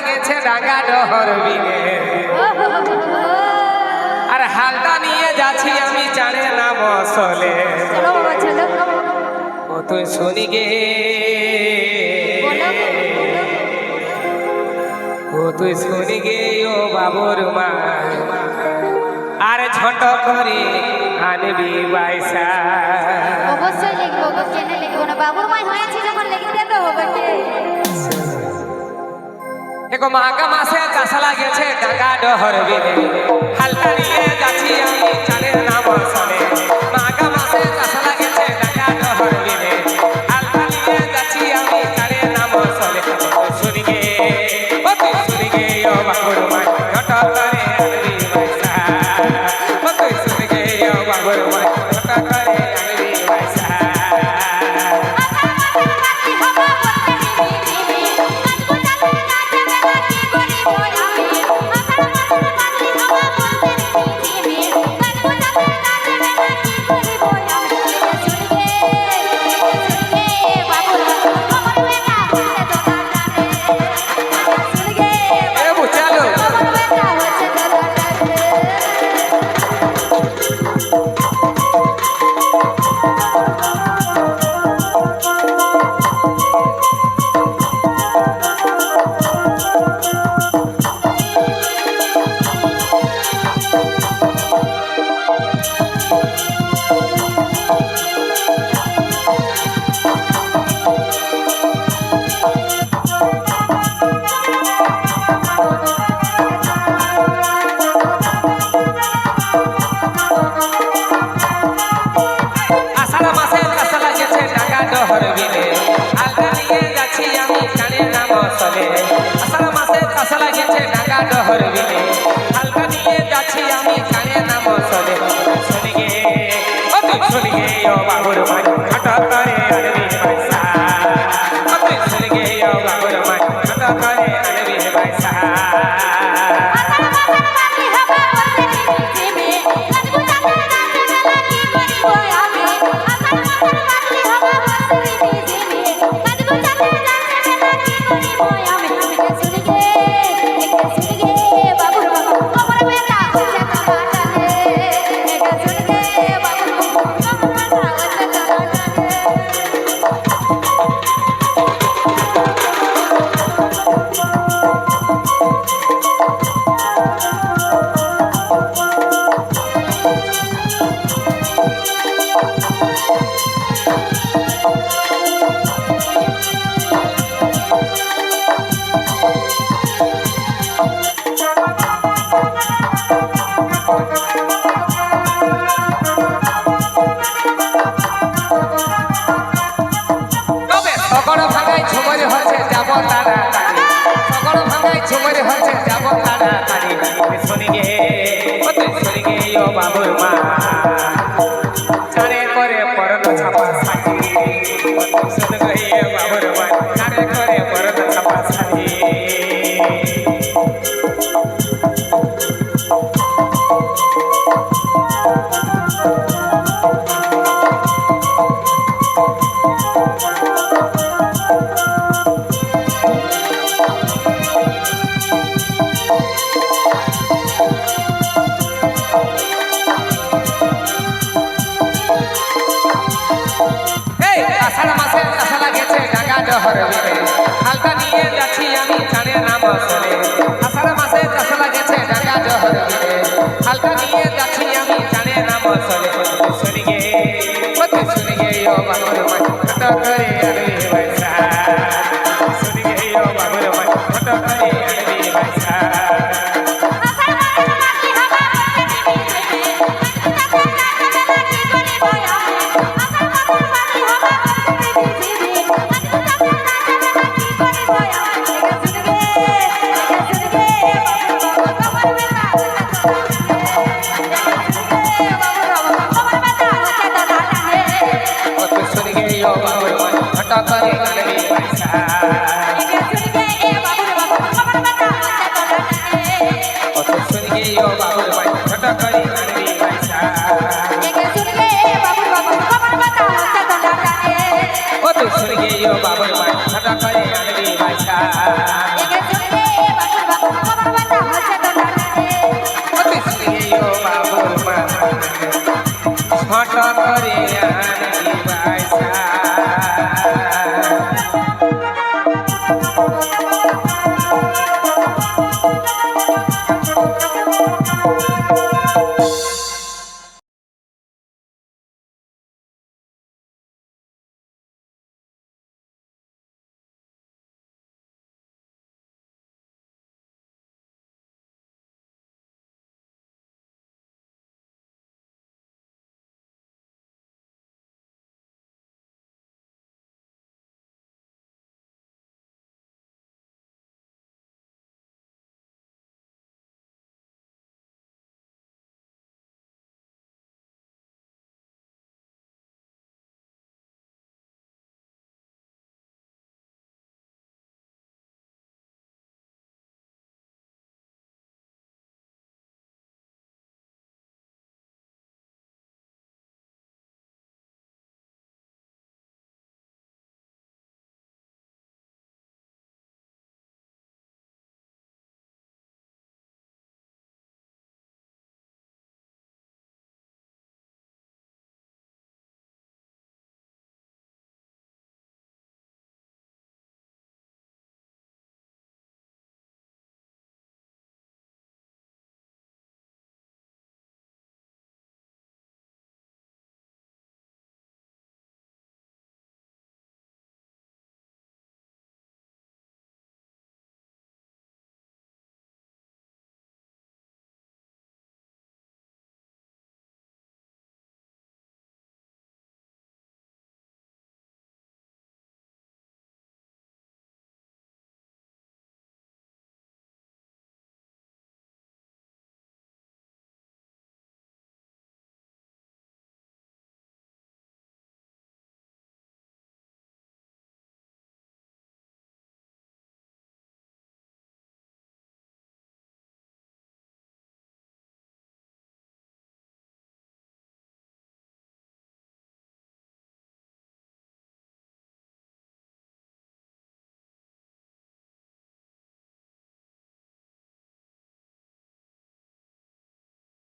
লাগেছে ডাঙ্গা ডহর বিনে। আর হালটা নিয়ে যাচ্ছি আমি জানে না চলো ও তুই শুনি গে। ও তুই শুনি গে ও বাবুর মা। আর ছোট করে আনবি বাইসা অবশ্যই লিখব কেন লিখব না। বাবুর মাই হয়েছে যখন লিখে দেবো বাবাকে এগো মাগা মাসে চাষা লাগিয়েছে টাকা ডহর হালটা নিয়ে যাচ্ছি আমি চানের নাম আষাঢ় মাসে চাষ লাগেছে টাকা ডহর বিলে। আলটা নিয়ে যাচ্ছি আমি কানে নাম সলে আষাঢ় মাসে চাষ লাগেছে টাকা ডহর বিলে। আলটা নিয়ে যাচ্ছি আমি কানে নাম সলে শুনি গে, ও তুই শুনি গে, ও বাবুর মাই খাটা করে আনবি পয়সা ও তুই শুনি গে, ও বাবুর মাই খাটা করে আনবি পয়সা তবে শুনি গে ও বাবুর মা চারে করে পরন ছাপা হালটা নিয়ে যাচ্ছি আমি জানে নাম সরে হঠাৎ করে